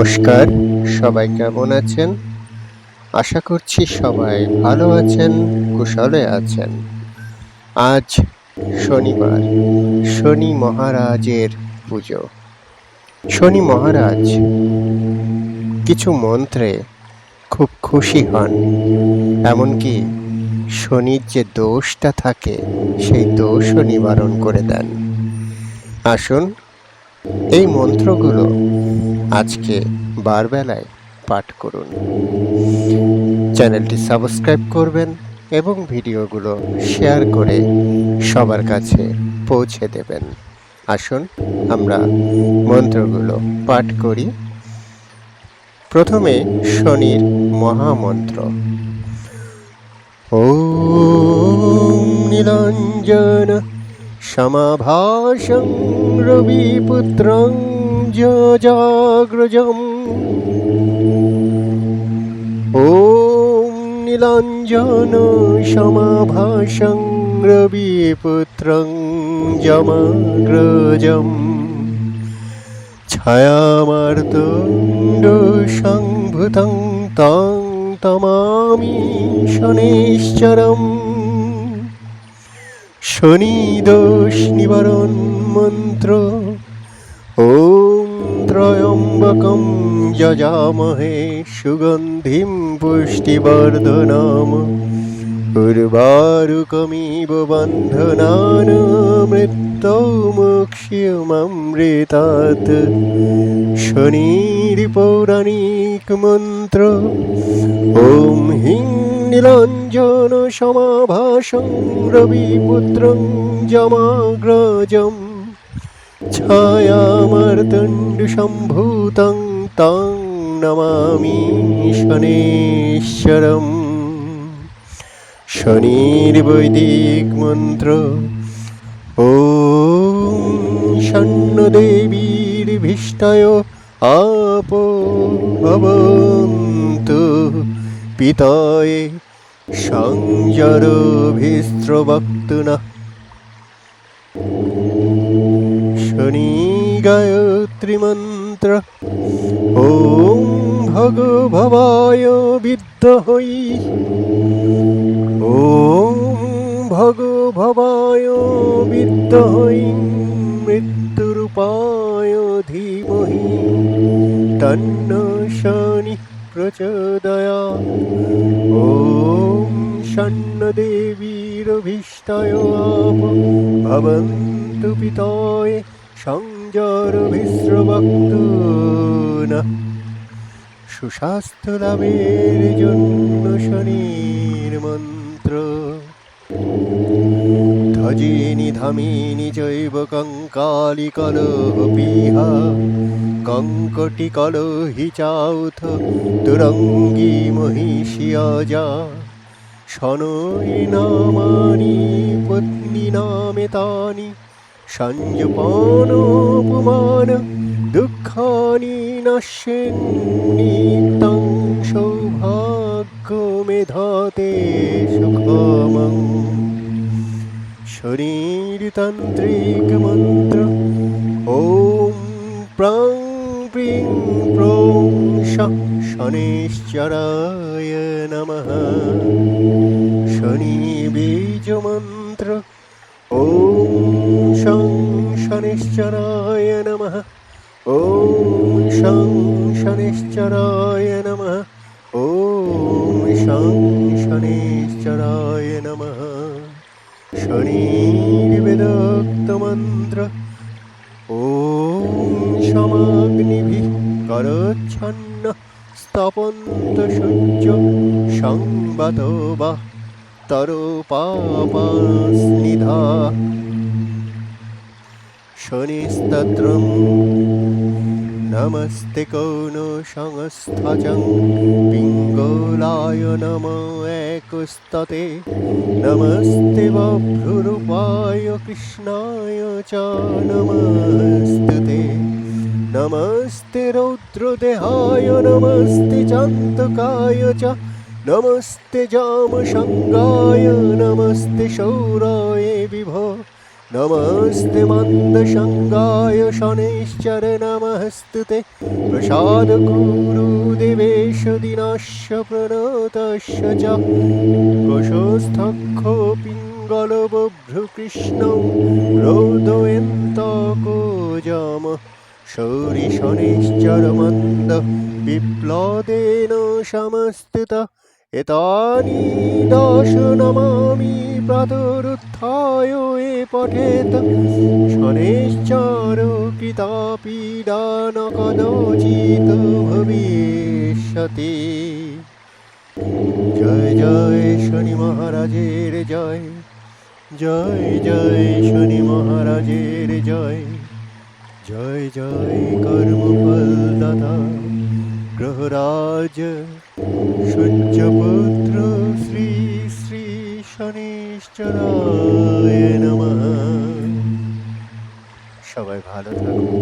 নমস্কার। সবাই কেমন আছেন? আশা করছি সবাই ভালো আছেন, কুশলে আছেন। আজ শনিবার, শনি মহারাজের পুজো। শনি মহারাজ কিছু মন্ত্রে খুব খুশি হন, এমনকি শনির যে দোষটা থাকে, সেই দোষও নিবারণ করে দেন। আসুন, এই মন্ত্রগুলো আজকে বারবেলায় পাঠ করুন। চ্যানেলটি সাবস্ক্রাইব করবেন এবং ভিডিওগুলো শেয়ার করে সবার কাছে পৌঁছে দেবেন। আসুন, আমরা মন্ত্রগুলো পাঠ করি। প্রথমে শনির মহামন্ত্র। ও নিরঞ্জন সমাভাসং রবিপুত্রং নীলাঞ্জজাগ্রজম ॐ নীলাঞ্জন সমাভাসং রবিপুত্রং যমাগ্রজম ছায়ামার্তণ্ডসংভূতং তং তমামি শনিশ্চরম শনিদোষ নিবারণ মন্ত্র त्र्यम्बकं यजामहे सुगन्धिं पुष्टिवर्धनाम उर्वारुकमिव बन्धनानमृत्तौ मोक्ष्यममृतात् शनिरिपौराणिकमन्त्र ॐ ह्रीं नीलाञ्जनसमाभासं रविपुत्रं जमाग्रजम् छायामर्दण्डसम्भूतं तं नमामि शनेश्वरम् शनिर्वैदिक मन्त्र ॐ षण्णदेवीर्भीष्टयो आपो भवन्तु পিতায় সংযরভিস্ত্রবক্তুনঃ শনি গায়ত্রী মন্ত্র ওম ভগভবায় বিদ্মহৈ ওম ভগভবায় বিদ্মহৈ মৃত্যুরূপায় ধীমহি তন্ন শনি প্রচোদয়া ॐ षण्णदेवीरभीष्टाय आप भवन्तु पिताय সংযরভিস্রবক্তু না সুস্বাস্থ্য লাভের জন্য শনির মন্ত্র। ধ্বজিনি ধামিনি জৈব কঙ্কালি কলপিহা কঙ্কটি কলহি চাউথ তুরঙ্গী মহিষিয়া যা শনৈ নামানি, পত্নী নামে তানি। সঞ্জপানোপমান দুঃখানি নশ্যেন্নিত্যং সৌভাগ্য মেধাতে সুখমং শরীরতান্ত্রিক মন্ত্র, ওম প্রাং প্রিং প্রং শনেশ্চরায় নমঃ। শনি বীজ মন্ত্র শনেশ্বরায় নম ওম শং শনেশ্বরায় নম ওম শং শনেশ্বরায় নম শনির্বেদক্তমন্ত্র ॐ সমাগ্নিভিঃ করচ্ছন্ন স্তপন্ত সূর্য সংবাদ বা তরো পাপাস্নিধা শনিস্তত্রম নমস্তে কৌন সংস্থচং পিঙ্গলায় নম একস্ততে নমস্তে বভ্রুরূপায় কৃষ্ণায় চ নমস্তুতে নমস্তে রৌদ্রদেহায় নমস্তে চান্তকায় চ নমস্তে জামসঙ্গায় নমস্তে সৌরায় বিভো নমস্তে মন্দসঙ্গায় শনৈশ্চর নমস্তু তে প্রসাদ কুরু দেবেশ দিনস্য প্রণতস্য চ প্রশস্তক্ষ পিঙ্গল বভ্রু কৃষ্ণ রোদয়ন্তকোজম এতানি দশ নমামি প্রাতরুত্থায় এ পঠেত। শনেশ্চর কৃতাপীডান কদচিত ভবিষ্যতি। জয় জয় শনি মহারাজের জয়। জয় জয় শনি মহারাজের জয়। জয় জয় কর্মফল দাতা গ্রহরাজ সূর্যপুত্র শ্রী শ্রী শনিশ্চরায় নমঃ। সবাই ভালো থাকুন।